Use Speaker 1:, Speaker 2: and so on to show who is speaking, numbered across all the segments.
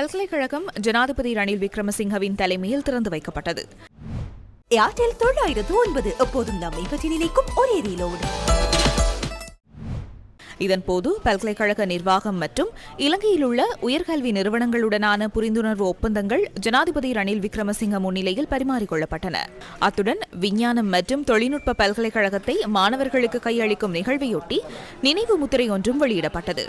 Speaker 1: பல்கலைக்கழகம் ஜனாதிபதி ரணில் விக்ரமசிங்கவின் தலைமையில் திறந்து வைக்கப்பட்டது.
Speaker 2: ஏர்டெல் தொள்ளாயிரத்து ஒன்பது எப்போதும் நம்மை பற்றி நினைக்கும் ஒரே ரீலோடு.
Speaker 1: இதன்போது பல்கலைக்கழக நிர்வாகம் மற்றும் இலங்கையில் உள்ள உயர்கல்வி நிறுவனங்களுடனான புரிந்துணர்வு ஒப்பந்தங்கள் ஜனாதிபதி ரணில் விக்ரமசிங்க முன்னிலையில் பரிமாறிக்கொள்ளப்பட்டன. அத்துடன் விஞ்ஞானம் மற்றும் தொழில்நுட்ப பல்கலைக்கழகத்தை மாணவர்களுக்கு கையளிக்கும் நிகழ்வையொட்டி நினைவு முத்திரை ஒன்றும் வெளியிடப்பட்டது.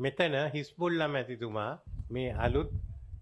Speaker 3: මෙතන හිස්බුල්ල මැතිතුමා මේ අලුත්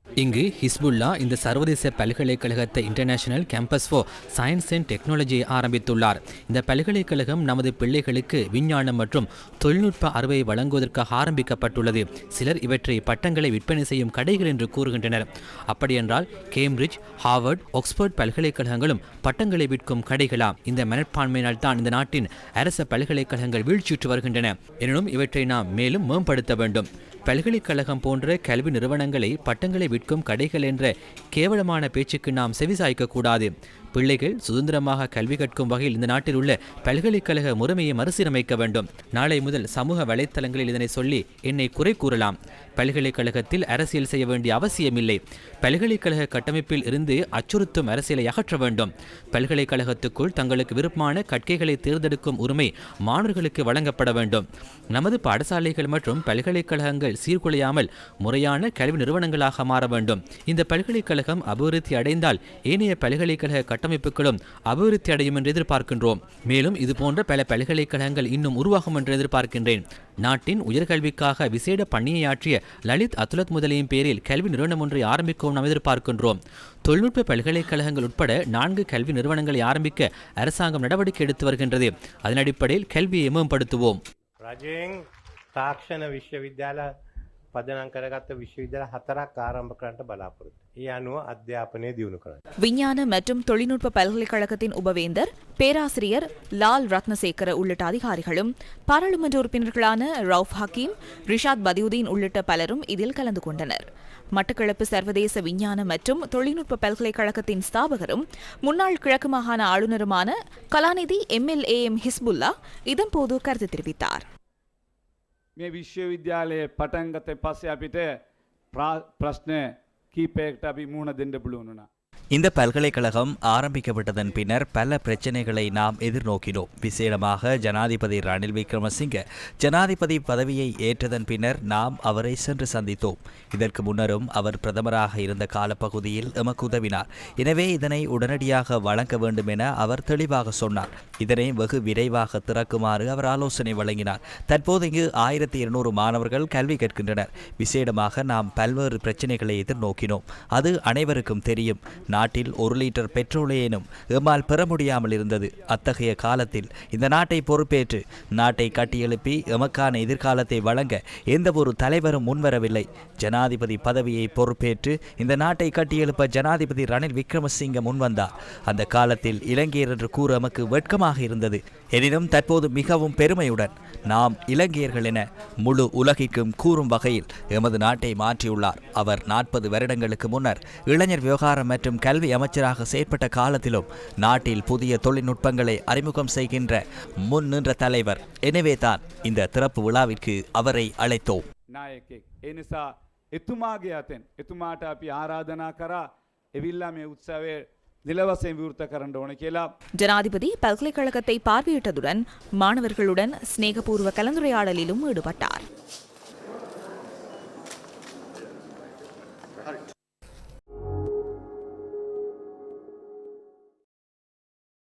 Speaker 4: இங்கு ஹிஸ்புல்லா இந்த சர்வதேச பல்கலைக்கழகத்தை international campus for science and டெக்னாலஜியை ஆரம்பித்துள்ளார். இந்த பல்கலைக்கழகம் நமது பிள்ளைகளுக்கு விஞ்ஞானம் மற்றும் தொழில்நுட்ப அறிவை வழங்குவதற்காக ஆரம்பிக்கப்பட்டுள்ளது. சிலர் இவற்றை பட்டங்களை விற்பனை செய்யும் கடைகள் என்று கூறுகின்றனர். அப்படியென்றால் கேம்பிரிட்ஜ் ஹார்வர்ட் ஆக்ஸ்போர்ட் பல்கலைக்கழகங்களும் பட்டங்களை விற்கும் கடைகளாம் இந்த மனப்பான்மையினால் தான் இந்த நாட்டின் அரச பல்கலைக்கழகங்கள் வீழ்ச்சியுற்று வருகின்றன. எனினும் இவற்றை நாம் மேலும் மேம்படுத்த வேண்டும். பல்கலைக்கழகம் போன்ற கல்வி நிறுவனங்களை பட்டங்களை விற்கும் கடைகள் என்ற கேவலமான பேச்சுக்கு நாம் செவிசாய்க்க கூடாது. பிள்ளைகள் சுதந்திரமாக கல்வி கற்கும் வகையில் இந்த நாட்டில் உள்ள பல்கலைக்கழக முறைமையை மறுசீரமைக்க வேண்டும். நாளை முதல் சமூக வலைத்தளங்களில் இதனை சொல்லி என்னை குறை கூறலாம். பல்கலைக்கழகத்தில் அரசியல் செய்ய வேண்டிய அவசியமில்லை. பல்கலைக்கழக கட்டமைப்பில் இருந்து அச்சுறுத்தும் அரசியலை அகற்ற வேண்டும். பல்கலைக்கழகத்துக்குள் தங்களுக்கு விருப்பமான கற்கைகளை தேர்ந்தெடுக்கும் உரிமை மாணவர்களுக்கு வழங்கப்பட வேண்டும். நமது பாடசாலைகள் மற்றும் பல்கலைக்கழகங்கள் சீர்குலையாமல் முறையான கல்வி நிறுவனங்களாக மாற வேண்டும். இந்த பல்கலைக்கழகம் அபிவிருத்தி அடைந்தால் ஏனைய பல்கலைக்கழக கட்டமைப்புகளும் அபிவிருத்தி அடையும் என்று எதிர்பார்க்கின்றோம். மேலும் இதுபோன்ற பல பல்கலைக்கழகங்கள் இன்னும் உருவாகும் என்று எதிர்பார்க்கின்றேன். நாட்டின் உயர்கல்விக்காக விசேட பணியாற்றிய லலித் அத்துலத் முதலியின் பேரில் கல்வி நிறுவனம் ஒன்றை ஆரம்பிக்கவும் நாம் எதிர்பார்க்கின்றோம். தொழில்நுட்ப பல்கலைக்கழகங்கள் உட்பட நான்கு கல்வி நிறுவனங்களை ஆரம்பிக்க அரசாங்கம் நடவடிக்கை எடுத்து வருகின்றது. அதன் அடிப்படையில் கல்வியை மேம்படுத்துவோம்.
Speaker 3: ராஜேங் தாக்ஷண விஸ்வவித்யாலய පදනං කරගත්ත විශ්වවිද්‍යාල හතරක් ආරම්භ කරන්නට බලාපොරොත්තු. ඒ අනුව අධ්‍යාපනය දියුණු කරන්න.
Speaker 1: விஞ்ஞான மற்றும் தொழில்நுட்ப பல்கலைக்கழகத்தின் உபவேந்தர் பேராசிரியர் லால் ரத்னசேகர உள்ளிட்ட அதிகாரிகளும் பாராளுமன்ற உறுப்பினர்களான ரவுஃப் ஹக்கீம் ரிஷாத் பதியுதீன் உள்ளிட்ட பலரும் இதில் கலந்து கொண்டனர் மட்டக்களப்பு சர்வதேச விஞ்ஞான மற்றும் தொழில்நுட்ப பல்கலைக்கழகத்தின் ஸ்தாபகரும் முன்னாள் கிழக்கு மாகாண ஆளுநருமான கலாநிதி எம்எல்ஏ எம் ஹிஸ்புல்லா இதன்போது கருத்து தெரிவித்தார்
Speaker 5: මේ විශ්වවිද්‍යාලයේ පටන්ගත පස්සේ අපිට ප්‍රා- ප්‍රශ්න කීපයකට අපි මුහුණ දෙන්න පුළුවනුනා.
Speaker 6: இந்த பல்கலைக்கழகம் ஆரம்பிக்கப்பட்டதன் பின்னர் பல பிரச்சனைகளை நாம் எதிர்நோக்கினோம். விசேடமாக ஜனாதிபதி ரணில் விக்ரமசிங்க ஜனாதிபதி பதவியை ஏற்றதன் பின்னர் நாம் அவரை சென்று சந்தித்தோம். இதற்கு முன்னரும் அவர் பிரதமராக இருந்த காலப்பகுதியில் எமக்கு உதவினார். எனவே இதனை உடனடியாக வழங்க வேண்டும் என அவர் தெளிவாக சொன்னார். இதனை வெகு விரைவாக திறக்குமாறு அவர் ஆலோசனை வழங்கினார். தற்போது இங்கு ஆயிரத்தி இருநூறு மாணவர்கள் கல்வி கற்கின்றனர். விசேடமாக நாம் பல்வேறு பிரச்சனைகளை எதிர்நோக்கினோம். அது அனைவருக்கும் தெரியும். நாட்டில் ஒரு லிட்டர் பெட்ரோலையேனும் எம்மால் பெற முடியாமல் இருந்தது. அத்தகைய காலத்தில் இந்த நாட்டை பொறுப்பேற்று நாட்டை கட்டியெழுப்பி எமக்கான எதிர்காலத்தை வழங்க எந்த ஒரு தலைவரும் முன்வரவில்லை. ஜனாதிபதி பதவியை பொறுப்பேற்று இந்த நாட்டை கட்டியெழுப்ப ஜனாதிபதி ரணில் விக்ரமசிங்க முன்வந்தார். அந்த காலத்தில் இலங்கையர் என்று கூற எமக்கு வெட்கமாக இருந்தது. எனினும் தற்போது மிகவும் பெருமையுடன் நாம் இலங்கையர்கள் என முழு உலகிற்கும் கூறும் வகையில் எமது நாட்டை மாற்றியுள்ளார். அவர் நாற்பது வருடங்களுக்கு முன்னர் இளைஞர் விவகாரம் மற்றும் கல்வி அமைச்சராக செயற்பட்ட காலத்திலும் நாட்டில் புதிய தொழில்நுட்பங்களை அறிமுகம் செய்கின்ற முன் நின்ற தலைவர் எனவே தான் இந்த திறப்பு விழாவிற்கு அவரை அழைத்தோம்
Speaker 5: නායකෙක්. ඒ නිසා එතුමාගේ අතෙන් එතුමාට අපි ආරාධනා කරා එවිල්ලා මේ උත්සවය දිලවසයෙන් විවෘත කරන්න ඕන කියලා
Speaker 1: ஜனாதிபதி பல்கலைக்கழகத்தை பார்வையிட்டதுடன் மாணவர்களுடன் சிநேகபூர்வ கலந்துரையாடலிலும் ஈடுபட்டார்